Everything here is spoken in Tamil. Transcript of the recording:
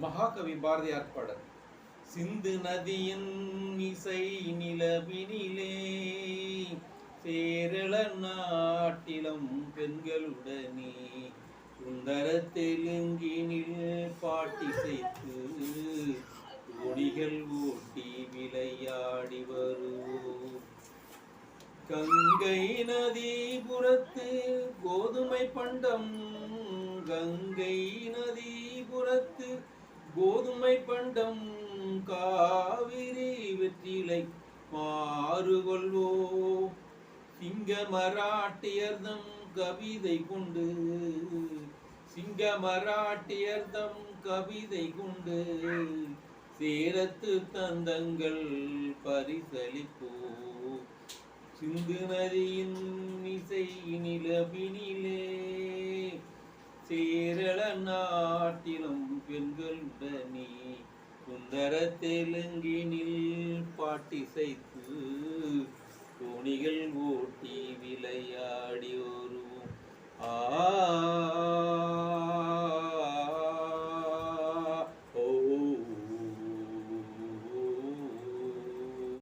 மகாகவி பாரதியார் பாடல் சிந்து நதியின் இசை நிலவினிலே சேரள நாட்டிலம் பெண்களுடனே சுந்தர தெலுங்கினில் பாட்டிசைத்து கொடிகள் ஓட்டி விளையாடி வருவோம். கங்கை நதிபுரத்து கோதுமை பண்டம் கங்கை நதிபுரத்து கோதுமை பண்டம் காவிரி வெற்றிலை மாறுகொள்வோ. சிங்க மராட்டியர்தம் கவிதை கொண்டு சிங்க மராட்டியர்தம் கவிதை கொண்டு சேரத்து தந்தங்கள் பரிசளிப்போ. சிந்து நதியின் இசை நிலவினிலே சேரள பெண்கள் பெண்களுடனே சுந்தர தெலுங்கினில் பாட்டிசைத்து துணிகள் ஓட்டி விளையாடி